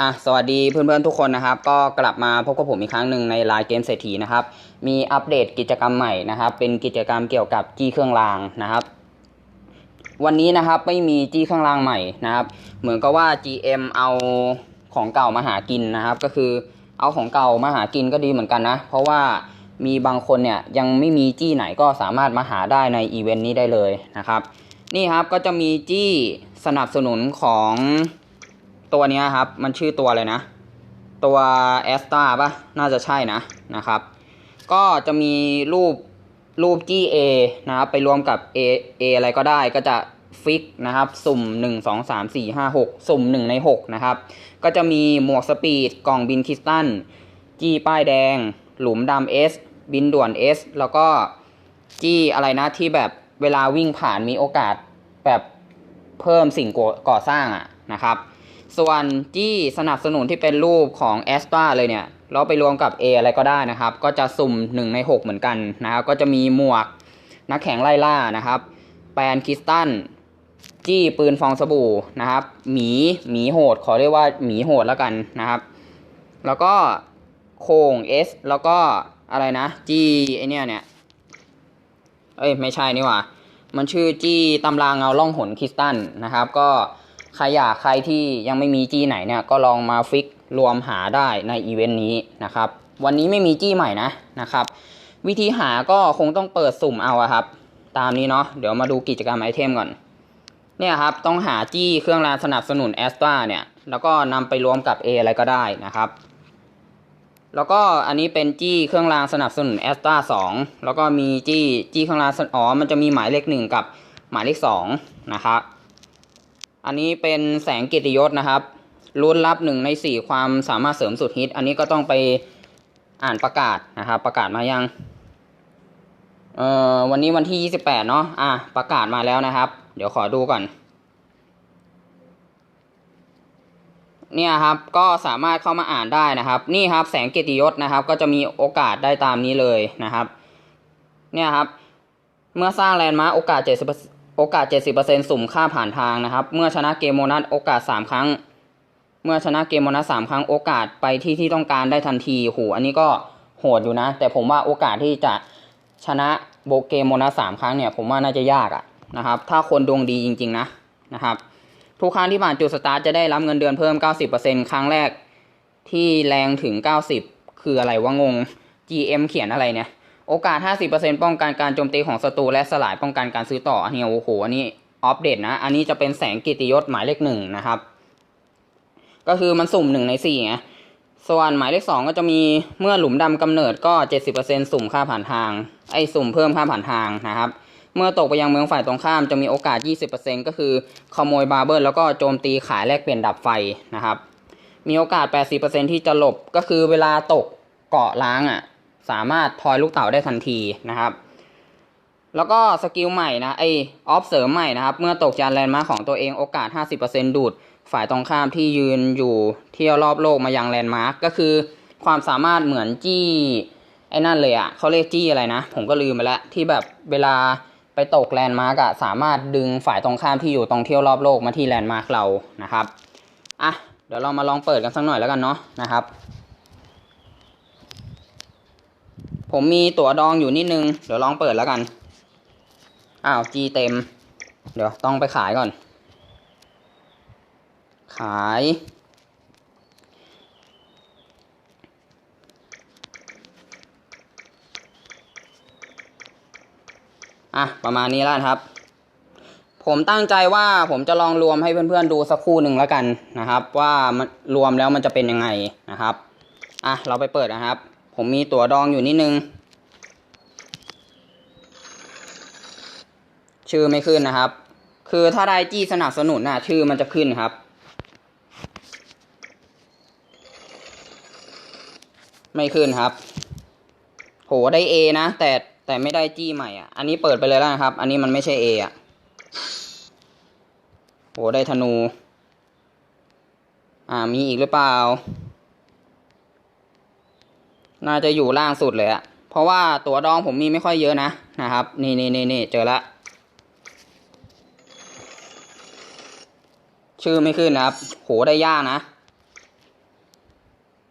อะสวัสดีเพื่อนๆทุกคนนะครับ ก็กลับมาพบกับผมอีกครั้งหนึ่งในไลน์เกมเศรษฐีนะครับ มีอัปเดตกิจกรรมใหม่นะครับ เป็นกิจกรรมเกี่ยวกับจี้เครื่องรางนะครับ วันนี้นะครับไม่มีจี้เครื่องรางใหม่นะครับ เหมือนกับว่า GM เอาของเก่ามาหากินนะครับ ก็คือเอาของเก่ามาหากินก็ดีเหมือนกันนะ เพราะว่ามีบางคนเนี่ยยังไม่มีจี้ไหนก็สามารถมาหาได้ในอีเวนต์นี้ได้เลยนะครับ นี่ครับก็จะมีจี้สนับสนุนของ ตัวนี้ครับ มันชื่อตัวอะไรนะ ตัวแอสตาป่ะ น่าจะใช่นะนะครับ ก็จะมีรูปรูปจี้ A นะครับ ไปรวมกับ A A อะไรก็ได้ก็จะฟิกนะครับ สุ่ม 1 2 3 4 5 6 สุ่ม 1 ใน 6 นะครับ ก็จะมีหมวกสปีด กล่องบินคริสตัลจี้ป้ายแดง หลุมดำ S บินด่วน S แล้วก็จี้อะไรนะที่แบบเวลาวิ่งผ่านมีโอกาสแบบเพิ่มสิ่งก่อก่อสร้างอะนะครับ ส่วนจี้สนับสนุนที่เป็นรูปของแอสตราเลยเนี่ย เราไปรวมกับ A อะไรก็ได้นะครับ ก็จะสุ่ม 1 ใน 6 เหมือนกันนะครับ ก็จะมีหมวกนักแข่งไล่ล่านะครับ แปนคริสตัลจี้ปืนฟองสบู่นะครับ หมีหมีโหด ขอเรียกว่าหมีโหดแล้วกันนะครับ แล้วก็โคง S แล้วก็อะไรนะ จี้ไอเนี่ยเนี่ย เอ้ย ไม่ใช่นี่หว่า มันชื่อจี้ตำรางเงาล่องหนคริสตัลนะครับ ก็ ใครอยากใครที่ยังไม่มีจี้ไหนเนี่ยก็ลองมาฟิกรวมหาได้ในอีเวนต์นี้นะครับ วันนี้ไม่มีจี้ใหม่นะนะครับ วิธีหาก็คงต้องเปิดสุ่มเอาครับ ตามนี้เนาะเดี๋ยวมาดูกิจกรรมไอเทมก่อนเนี่ยครับต้องหาจี้เครื่องรางสนับสนุนแอสตราเนี่ยแล้วก็นำไปรวมกับ A อะไรก็ได้นะครับ แล้วก็อันนี้เป็นจี้เครื่องรางสนับสนุนแอสตราสองแล้วก็มีจี้จี้เครื่องรางอ๋อมันจะมีหมายเลขหนึ่งกับหมายเลขสองนะครับ อันนี้เป็นแสงกียรติยศนะครับลุ้นรับหนึ่งในสี่ความสามารถเสริมสุดฮิต อันนี้ก็ต้องไปอ่านประกาศนะครับประกาศมายังเอ่อวันนี้วันที่ยี่สิบแปดเนาะอะประกาศมาแล้วนะครับ เดี๋ยวขอดูก่อน เนี่ยครับก็สามารถเข้ามาอ่านได้นะครับ นี่ครับแสงเกียรติยศนะครับ ก็จะมีโอกาสได้ตามนี้เลยนะครับ เนี่ยครับ เมื่อสร้างแลนด์มาร์โอกาสเจ็ดสิบ โอกาสเจ็ดสิบเปอร์เซ็นสุ่มค่าผ่านทางนะครับ เมื่อชนะเกมโมนัสโอกาสสามครั้ง เมื่อชนะเกมโมนัสสามครั้งโอกาสไปที่ที่ต้องการได้ทันทีโหอันนี้ก็โหดอยู่นะ แต่ผมว่าโอกาสที่จะชนะโบเกมโมนัสสามครั้งเนี่ย ผมว่าน่าจะยากอะนะครับ ถ้าคนดวงดีจริง ๆ นะนะครับ ทุกครั้งที่ผ่านจุดสตาร์ทจะได้รับเงินเดือนเพิ่ม 90%ครั้งแรกที่แรงถึง 90 คืออะไรวะงง GM เขียนอะไรเนี่ย โอกาส 50%ป้องกันการโจมตีของศัตรูและสลายป้องกันการซื้อต่ออันนี้โอ้โหอันนี้อัปเดตนะ อันนี้จะเป็นแสงกิติยศหมายเลขหนึ่งนะครับ ก็คือมันสุ่มหนึ่งในสี่ไงส่วนหมายเลขสองก็จะมีเมื่อหลุมดำกำเนิดก็70%สุ่มค่าผ่านทาง ไอ้สุ่มเพิ่มค่าผ่านทางนะครับ เมื่อตกไปยังเมืองฝ่ายตรงข้ามจะมีโอกาส20%ก็คือขโมยบาร์เบิลแล้วก็โจมตีขายแลกเปลี่ยนดับไฟนะครับ มีโอกาส80%ที่จะหลบก็คือเวลาตกเกาะล้างอะ สามารถทอยลูกเต๋าได้ทันทีนะครับ แล้วก็สกิลใหม่นะไอออฟเสริมใหม่นะครับ เมื่อตกจานแลนด์มาร์คของตัวเองโอกาส 50%ดูด ฝ่ายตรงข้ามที่ยืนอยู่เที่ยวรอบโลกมายังแลนด์มาร์กก็คือความสามารถเหมือนจี้ไอ้นั่นเลยอะ่ะเขาเรียกจี้อะไรนะ ผมก็ลืมไปล้วที่แบบเวลาไปตกแลนด์มาร์กอะสามารถดึงฝ่ายตรงข้ามที่อยู่ตรงเที่ยวรอบโลกมาที่แลนด์มาร์กเรานะครับอะเดี๋ยวเรามาลองเปิดกันสักหน่อยแล้วกันเนาะนะครับ ผมมีตั๋วดองอยู่นิดนึง เดี๋ยวลองเปิดแล้วกัน อ้าวจีเต็ม เดี๋ยวต้องไปขายก่อน ขาย อะ ประมาณนี้แล้วครับ ผมตั้งใจว่าผมจะลองรวมให้เพื่อนๆดูสักครู่หนึ่งแล้วกันนะครับ ว่ามันรวมแล้วมันจะเป็นยังไงนะครับ อะ เราไปเปิดนะครับ ผมมีตั๋วดองอยู่นิดนึง ชื่อไม่ขึ้นนะครับ คือถ้าได้จี้สนับสนุนน่ะชื่อมันจะขึ้นครับ ไม่ขึ้นครับ โหได้ A นะ แต่แต่ไม่ได้จี้ใหม่อะ อันนี้เปิดไปเลยแล้วนะครับ อันนี้มันไม่ใช่ A อะ โหได้ธนู อ่ามีอีกหรือเปล่า น่าจะอยู่ล่างสุดเลยอะเพราะว่าตัวดองผมมีไม่ค่อยเยอะนะนะครับ นี่นี่นี่นี่เจอละชื่อไม่ขึ้นนะครับ โหได้ยากนะ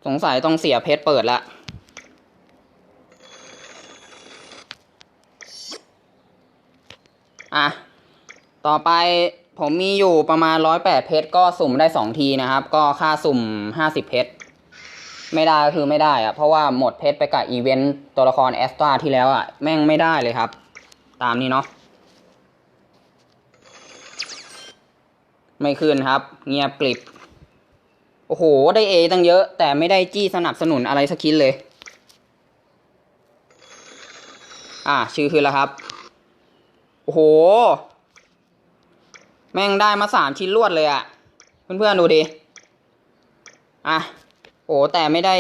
สงสัยต้องเสียเพชรเปิดละอะ ต่อไปผมมีอยู่ประมาณร้อยแปดเพชรก็สุ่มได้สองทีนะครับ ก็ค่าสุ่มห้าสิบเพชร ไม่ได้ก็คือไม่ได้อะเพราะว่าหมดเพชรไปกับอีเวนต์ตัวละครแอสตราที่แล้วอะแม่งไม่ได้เลยครับ ตามนี้เนาะไม่คืนครับ เงียบกริบ โอ้โห ได้เอตั้งเยอะ แต่ไม่ได้จี้สนับสนุนอะไรสักชิ้นเลย อ่าชื่อคือแล้วครับ โอ้โห แม่งได้มาสามชิ้นรวดเลยอะเพื่อนๆดูดิ อะ โอ้แต่ไม่ได้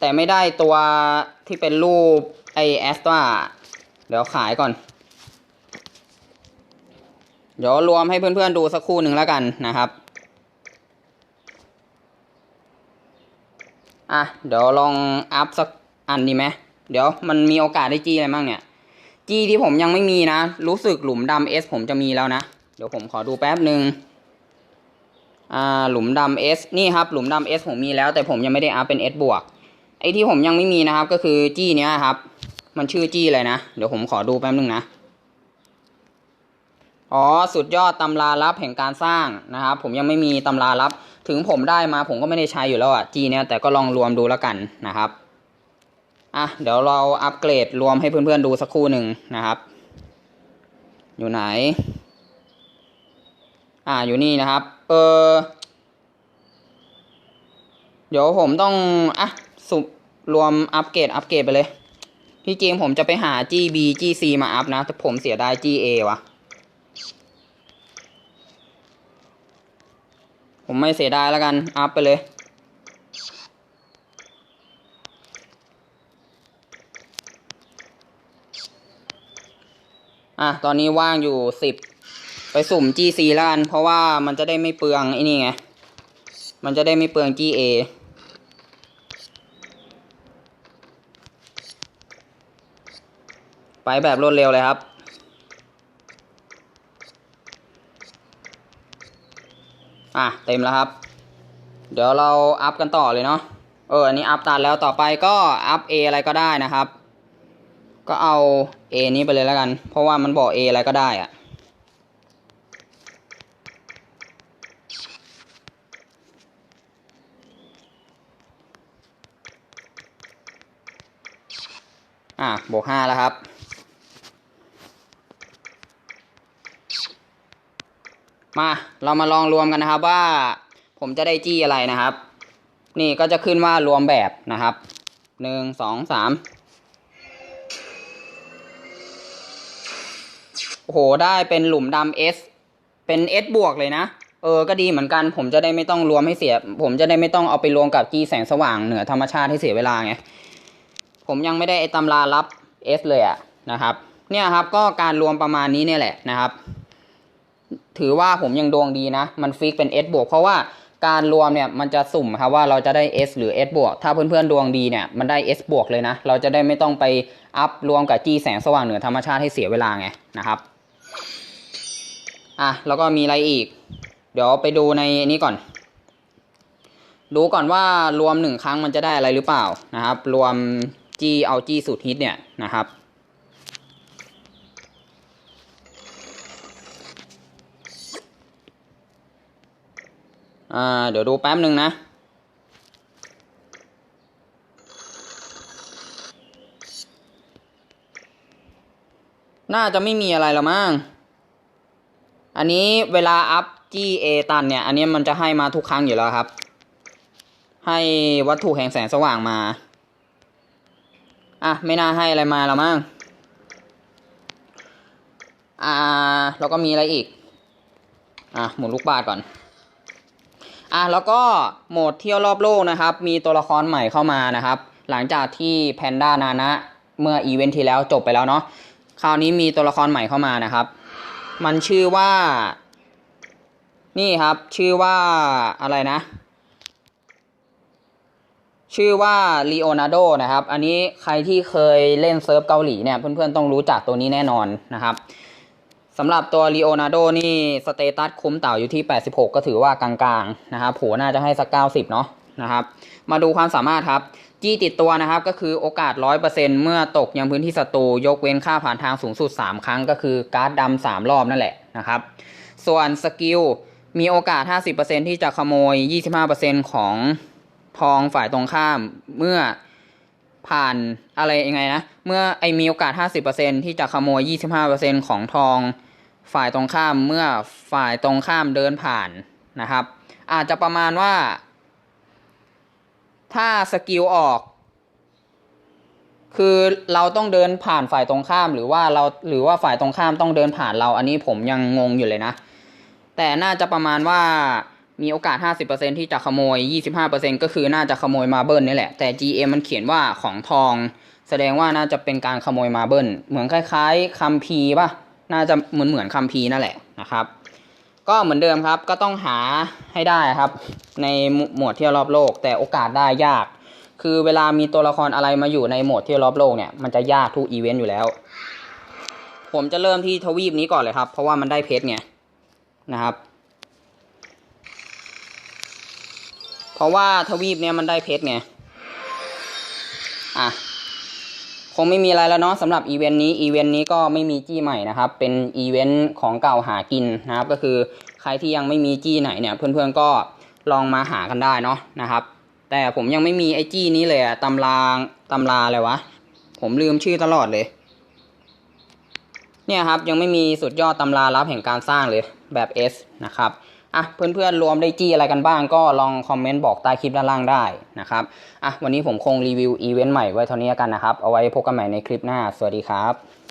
แต่ไม่ได้ตัวที่เป็นรูปไอแอสตราเดี๋ยวขายก่อน เดี๋ยวรวมให้เพื่อนๆดูสักครู่หนึ่งแล้วกันนะครับ อะ เดี๋ยวลองอัพสักอันดีไหมเดี๋ยวมันมีโอกาสได้จี้อะไรบ้างเนี่ย จี้ที่ผมยังไม่มีนะ รู้สึกหลุมดำเอสผมจะมีแล้วนะ เดี๋ยวผมขอดูแป๊บหนึ่ง อ่าหลุมดำเอสนี่ครับหลุมดำเอสผมมีแล้ว แต่ผมยังไม่ได้อัพเป็นเอสบวกไอที่ผมยังไม่มีนะครับ ก็คือจี้เนี้ยครับ มันชื่อจี้อะไรนะ เดี๋ยวผมขอดูแป๊บนึงนะ อ๋อสุดยอดตำราลับแห่งการสร้างนะครับ ผมยังไม่มีตำราลับ ถึงผมได้มาผมก็ไม่ได้ใช้อยู่แล้วอะจีเนี่ยแต่ก็ลองรวมดูแล้วกันนะครับอะเดี๋ยวเราอัปเกรดรวมให้เพื่อนๆดูสักครู่หนึ่งนะครับ อยู่ไหน อ่าอยู่นี่นะครับ ออ เดี๋ยวผมต้อง อะ สุบรวมอัปเกรด อัปเกรดไปเลย ที่จริงผมจะไปหา GB GC มาอัพนะ แต่ผมเสียดาย GA วะผมไม่เสียดายแล้วกัน อัพไปเลยอะ ตอนนี้ว่างอยู่สิบ ไปสุ่ม GC แล้วกัน เพราะว่ามันจะได้ไม่เปลืองไอ้นี่ไง มันจะได้ไม่เปลือง GA ไปแบบรวดเร็วเลยครับ อะ เต็มแล้วครับ เดี๋ยวเราอัพกันต่อเลยเนาะ เออ อันนี้อัพตัดแล้วต่อไปก็อัพ A อะไรก็ได้นะครับ ก็เอา A นี้ไปเลยแล้วกัน เพราะว่ามันบอก A อะไรก็ได้อะ อะบวกห้าแล้วครับ มาเรามาลองรวมกันนะครับว่า ผมจะได้จี้อะไรนะครับ นี่ก็จะขึ้นว่ารวมแบบนะครับหนึ่งสองสามโอ้โหได้เป็นหลุมดำ S เป็น S บวกเลยนะเออ ก็ดีเหมือนกัน ผมจะได้ไม่ต้องรวมให้เสีย ผมจะได้ไม่ต้องเอาไปรวมกับจี้แสงสว่างเหนือธรรมชาติให้เสียเวลาไง ผมยังไม่ได้ไอตำรารับ S เลยอะนะครับเนี่ยครับก็การรวมประมาณนี้เนี่ยแหละนะครับ ถือว่าผมยังดวงดีนะ มันฟิกเป็น S บวกเพราะว่าการรวมเนี่ยมันจะสุ่มครับว่าเราจะได้ S หรือ S บวกถ้าเพื่อนๆดวงดีเนี่ยมันได้ S บวกเลยนะ เราจะได้ไม่ต้องไปอัพรวมกับ G แสงสว่างเหนือธรรมชาติให้เสียเวลาไงนะครับอะแล้วก็มีอะไรอีก เดี๋ยวไปดูในนี้ก่อน ดูก่อนว่ารวมหนึ่งครั้งมันจะได้อะไรหรือเปล่านะครับ รวม G เอา G สุดฮิตเนี่ยนะครับ เดี๋ยวดูแป๊บหนึ่งนะน่าจะไม่มีอะไรแล้วมั้ง อันนี้เวลาอัพ GA ตันเนี่ย อันนี้มันจะให้มาทุกครั้งอยู่แล้วครับ ให้วัตถุแห่งแสงสว่างมา อะไม่น่าให้อะไรมาแล้วมั้งอ่าแล้วก็มีอะไรอีก อะหมุนลูกบาศก์ก่อน อะแล้วก็โหมดเที่ยวรอบโลกนะครับ มีตัวละครใหม่เข้ามานะครับ หลังจากที่แพนด้านานะเมื่ออีเวนท์ที่แล้วจบไปแล้วเนาะคราวนี้มีตัวละครใหม่เข้ามานะครับ มันชื่อว่า นี่ครับ ชื่อว่าอะไรนะ ชื่อว่าลีโอนาร์โดนะครับ อันนี้ใครที่เคยเล่นเซิร์ฟเกาหลีเนี่ย เพื่อนๆต้องรู้จักตัวนี้แน่นอนนะครับสำหรับตัวลีโอนาร์โดนี่สเตตัสคุ้มเต่าอยู่ที่ 86 ก็ถือว่ากลางๆนะครับโหน่าจะให้สัก 90 เนาะนะครับ มาดูความสามารถครับจี้ติดตัวนะครับก็คือโอกาส 100%เมื่อตกยังพื้นที่ศัตรูยกเว้นค่าผ่านทางสูงสุด 3 ครั้ง ก็คือการ์ดดำสามรอบนั่นแหละนะครับ ส่วนสกิลมีโอกาส 50%ที่จะขโมย 25%ของ ทองฝ่ายตรงข้ามเมื่อผ่านอะไรยังไงนะ เมื่อไอมีโอกาส 50%ที่จะขโมย 25%ของทองฝ่ายตรงข้ามเมื่อฝ่ายตรงข้ามเดินผ่านนะครับ อาจจะประมาณว่า ถ้าสกิลออก คือเราต้องเดินผ่านฝ่ายตรงข้าม หรือว่าเราหรือว่าฝ่ายตรงข้ามต้องเดินผ่านเรา อันนี้ผมยังงงอยู่เลยนะ แต่น่าจะประมาณว่า มีโอกาส 50%ที่จะขโมย 25%ก็คือน่าจะขโมยมาเบิลนี่แหละ แต่ GM มันเขียนว่าของทอง แสดงว่าน่าจะเป็นการขโมยมาเบิลเหมือนคล้ายๆคัมภีป่ะ น่าจะเหมือนเหมือนคัมภีนั่นแหละนะครับ ก็เหมือนเดิมครับ ก็ต้องหาให้ได้ครับ ในหมวดเที่ยวรอบโลก แต่โอกาสได้ยาก คือเวลามีตัวละครอะไรมาอยู่ในหมวดเที่ยวรอบโลกเนี่ย มันจะยากทุกอีเวนต์อยู่แล้ว ผมจะเริ่มที่ทวีปนี้ก่อนเลยครับ เพราะว่ามันได้เพชรไงนะครับ เพ ราะว่าทวีปเนี้ยมันได้เพชรไง อะ คงไม่มีอะไรแล้วเนาะสำหรับอีเวนต์นี้ อีเวนต์นี้ก็ไม่มีจี้ใหม่นะครับ เป็นอีเวนต์ของเก่าหากินนะครับ ก็คือใครที่ยังไม่มีจี้ไหนเนี่ย เพื่อนๆก็ลองมาหากันได้เนาะนะครับ แต่ผมยังไม่มีไอจี้นี้เลยอะตำราตำราอะไรวะ ผมลืมชื่อตลอดเลย เนี่ยครับยังไม่มีสุดยอดตำราลับแห่งการสร้างเลยแบบ S นะครับ อะเพื่อนๆรวมได้จี้อะไรกันบ้างก็ลองคอมเมนต์บอกใต้คลิปด้านล่างได้นะครับอะวันนี้ผมคงรีวิวอีเวนต์ใหม่ไว้เท่านี้กันนะครับ เอาไว้พบกันใหม่ในคลิปหน้า สวัสดีครับ